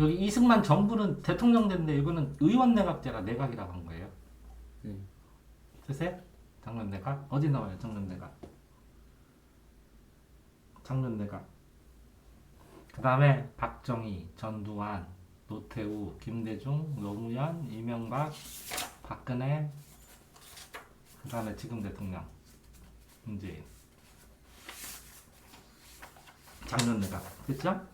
여기 이승만 정부는 대통령 됐는데 이거는 의원 내각제가 내각이라고 한 거예요. 네. 됐어요? 장면 내각 어디 나와요? 장면 내각. 장면 내각. 그 다음에 박정희, 전두환, 노태우, 김대중, 노무현, 이명박, 박근혜. 그 다음에 지금 대통령 문재인. 장면 내각. 됐죠?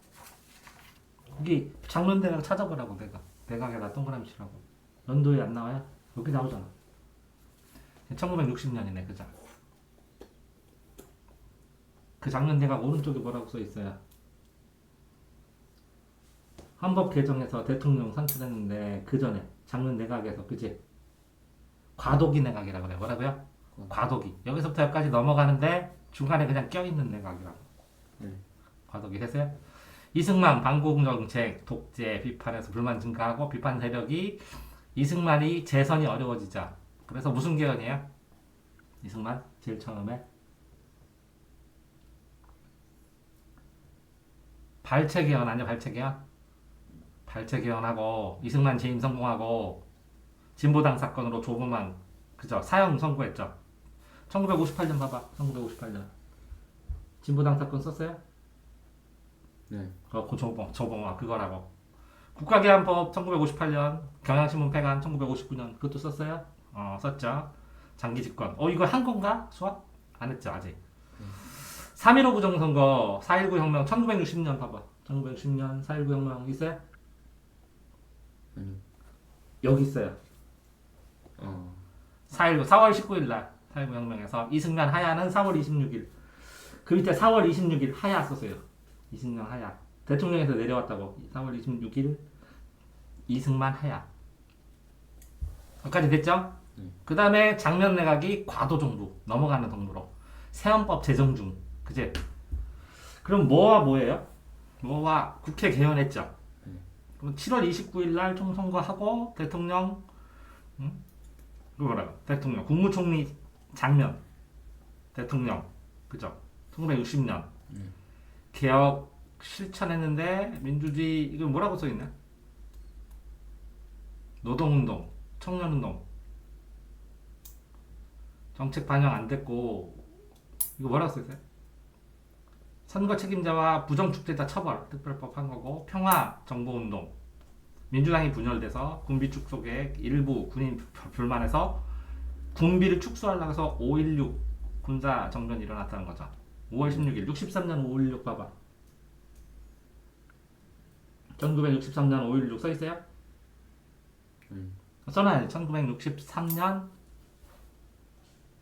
여기 장면 내각 찾아보라고 내가. 내각에다 동그라미 치라고. 연도에 안 나와요? 여기 나오잖아. 1960년이네, 그죠? 그 장면 내각 오른쪽에 뭐라고 써 있어요? 헌법 개정에서 대통령 선출했는데 그 전에 장면 내각에서 그지? 과도기 내각이라고 그래. 뭐라고요? 과도기. 여기서부터 여기까지 넘어가는데 중간에 그냥 껴있는 내각이라고. 네. 과도기 했어요? 이승만 반공 정책 독재 비판에서 불만 증가하고 비판 세력이 이승만이 재선이 어려워지자 그래서 무슨 개헌이에요? 이승만 제일 처음에 발췌 개헌 아니야 발췌 개헌? 발췌 개헌하고 이승만 재임 성공하고 진보당 사건으로 조그만 그죠 사형 선고했죠 1958년 봐봐 1958년 진보당 사건 썼어요? 네. 어, 그 저번 저번 아 그거라고. 국가개헌법 1958년, 경향신문 폐간 1959년 그것도 썼어요? 어 썼죠. 장기 집권. 어 이거 한 건가 수학? 안 했죠 아직. 3.15 부정선거, 4.19 혁명 1960년 봐봐. 1960년 4.19 혁명 있어요? 아니요. 여기 있어요. 어. 4.19 4월 19일 날 4.19 혁명에서 이승만 하야는 4월 26일. 그 밑에 4월 26일 하야 썼어요. 이승만 하야. 대통령에서 내려왔다고. 4월 26일 이승만 하야. 여기까지 됐죠? 네. 그 다음에 장면 내각이 과도 정부 넘어가는 정도로 세헌법 제정 중. 그제? 그럼 뭐와 뭐예요? 뭐와 국회 개헌했죠. 네. 그럼 7월 29일 날 총선거하고 대통령 응? 그 뭐라고? 대통령 국무총리 장면 대통령 그죠? 1960년 네. 개혁 실천했는데 민주주의 이거 뭐라고 써 있나? 노동운동, 청년운동 정책 반영 안 됐고 이거 뭐라고 써 있어요? 선거 책임자와 부정축제자 처벌 특별법 한 거고 평화 정보운동 민주당이 분열돼서 군비 축소계 일부 군인 불- 불만해서 군비를 축소하려고 해서 5.16 군사 정변이 일어났다는 거죠. 5월 16일 63년 5.16 봐봐. 1963년 5.16 써 있어요? 음. 써놔야지. 1963년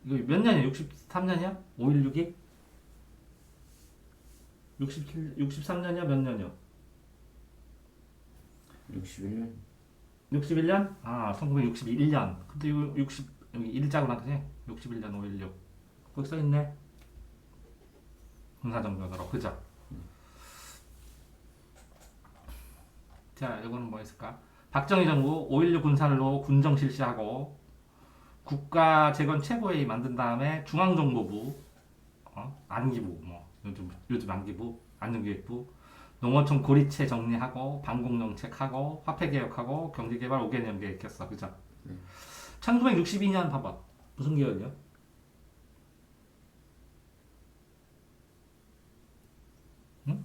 이거 몇 년이야? 63년이야? 5.16이? 67 63년이야? 몇 년이요? 61년. 61년? 아, 1961년. 근데 이거 60 여기 일자고 나더니 61년 516. 거기 써 있네. 군사정변으로 그죠? 자, 이거는 뭐 있을까? 박정희 정부 5.16 군사로 군정 실시하고 국가 재건 최고회의 만든 다음에 중앙정보부, 어? 안기부, 뭐 요즘 요즘 안기부, 안전기획부, 농어촌 고리체 정리하고 방공정책하고 화폐개혁하고 경제개발 5개년 계획했어 그죠? 네. 1962년 봐봐 무슨 개혁이요? 응?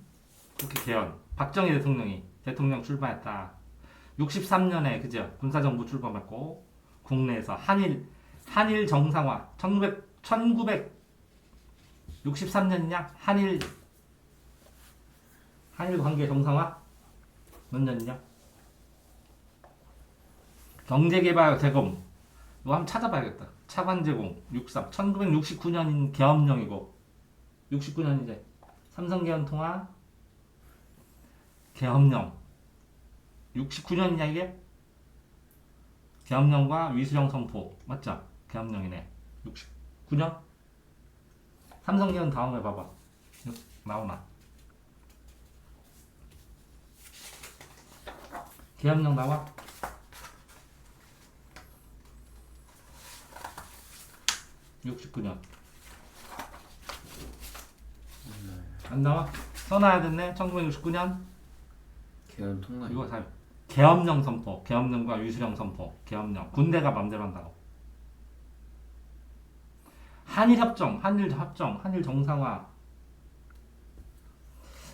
국회 개헌 박정희 대통령이 대통령 출마했다. 63년에 그죠? 군사정부 출범했고 국내에서 한일 한일 정상화 1900 1963년이냐? 한일 한일 관계 정상화? 몇 년이냐? 경제개발 제공 이거 한번 찾아봐야겠다. 차관 제공 63 1969년인 계엄령이고 69년 이제 삼성 계엄 통화 계엄령 69년이냐 이게? 계엄령과 위수령 선포 맞죠? 계엄령이네 69년 삼성 계엄 다음에 봐봐 나오나 계엄령 나와? (69년) 안 나와? 써놔야 됐네 (1969년) 개헌 통과. 이거 다 계엄령 선포, 계엄령과 유수령 선포, 계엄령 군대가 맘대로 한다고. 한일 협정, 한일 협정, 한일 정상화.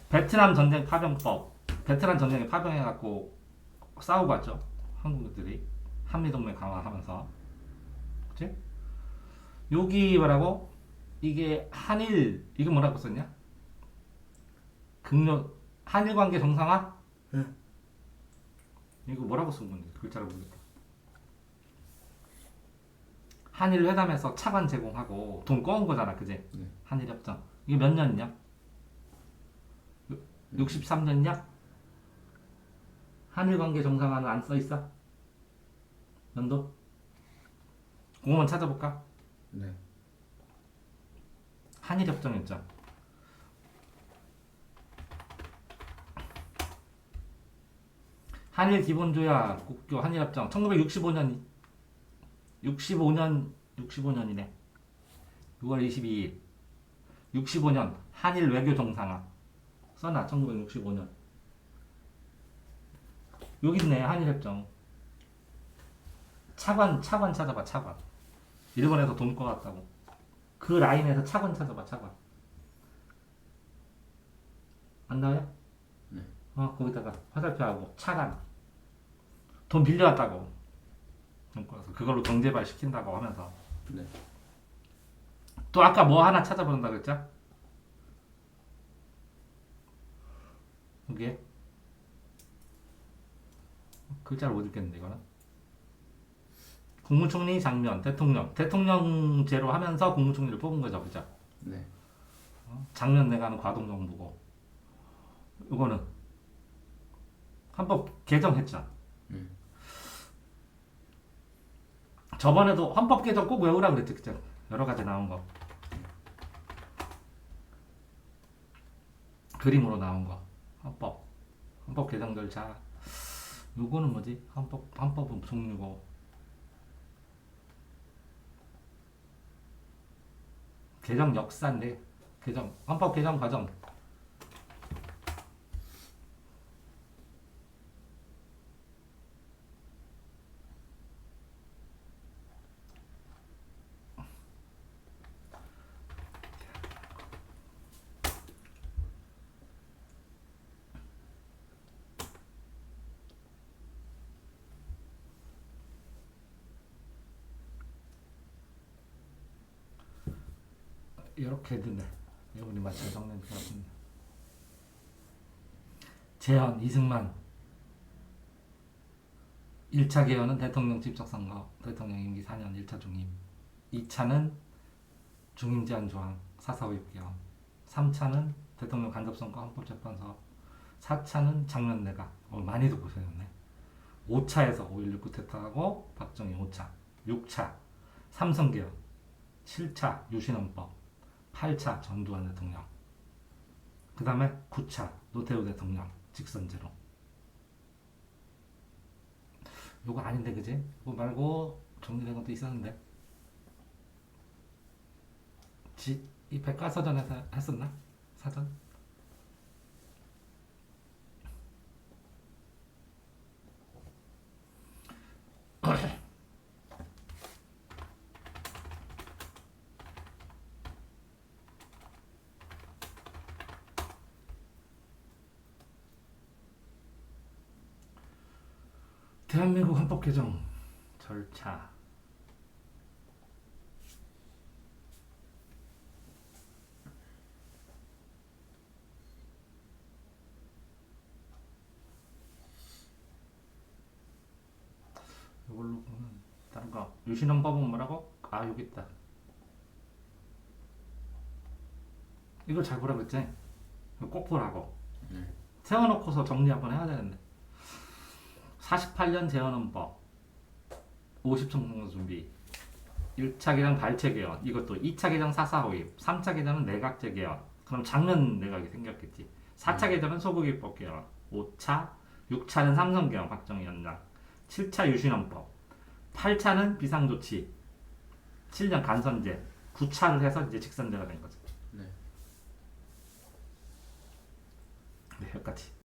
베트남 전쟁 파병법, 베트남 전쟁에 파병해갖고 싸우고 왔죠. 한국들이 한미 동맹 강화하면서, 그렇지? 여기 뭐라고? 이게 한일 이게 뭐라고 썼냐? 극렬 한일 관계 정상화? 이거 뭐라고 쓴 건지 글자를 모르겠다. 한일 회담에서 차관 제공하고 돈 꺼온 거잖아, 그지? 네. 한일 협정. 이게 몇 년이냐? 63년이냐? 한일 관계 정상화는 안 써 있어? 연도? 그거만 찾아볼까? 네. 한일 협정했죠. 한일 기본조약 국교 한일 협정 1965년 65년 65년이네. 6월 22일. 65년 한일 외교 정상화. 써놔 1965년. 여기 있네 한일 협정. 차관 차관 찾아봐 차관. 일본에서 돈 꺼갔다고. 그 라인에서 차관 찾아봐 차관. 안 나와요? 네. 어 거기다가 화살표하고 차관 돈 빌려왔다고 그걸로 경제발 시킨다고 하면서 네. 또 아까 뭐 하나 찾아본다 그랬죠? 여기에 글자를 못 읽겠는데 이거는 국무총리 장면 대통령 대통령제로 하면서 국무총리를 뽑은 거죠 그죠? 네. 장면 내가는 과동정부고 이거는 헌법 개정했죠. 음. 저번에도 헌법 개정 꼭 외우라 그랬죠, 그죠? 여러 가지 나온 거. 그림으로 나온 거. 헌법. 헌법 개정 절차. 요거는 뭐지? 헌법 헌법은 종류고. 개정 역사인데 개정 헌법 개정 과정 이렇게 되네. 우리 마침 것 같습니다. 재헌 이승만. 1차 개헌은 대통령 직접선거 대통령 임기 4년 1차 중임. 2차는 중임 제한 조항 4.4.5 개헌. 3차는 대통령 간접선거 헌법재판소 4차는 장면 내각 어, 많이도 고생했네. 5차에서 5.16 쿠데타하고 박정희 5차 6차. 삼성 개헌. 7차 유신헌법 8차 전두환 대통령 그 다음에 9차 노태우 대통령 직선제로 요거 아닌데 그지? 이거 말고 정리된 것도 있었는데 지, 이 백과사전에서 했었나? 사전? 대한민국 헌법 개정 절차 이걸로 보면 다른 거 유신헌법은 뭐라고? 아 여기 있다 이걸 잘 보라고 했지? 꼭 보라고 네. 세워놓고서 정리 한번 해야 되는데 48년 재헌헌법 50청 공무 준비 1차 개정 발췌 개헌 이것도 2차 개정 사사 호입 3차 개정은 내각제 개헌. 그럼 작년 내각이 생겼겠지. 4차 개정은 소국입법 개헌 5차 6차는 삼성 개헌 박정희 연장 7차 유신헌법 8차는 비상조치 7년 간선제 9차를 해서 이제 직선제가 된 거죠. 네. 네, 여기까지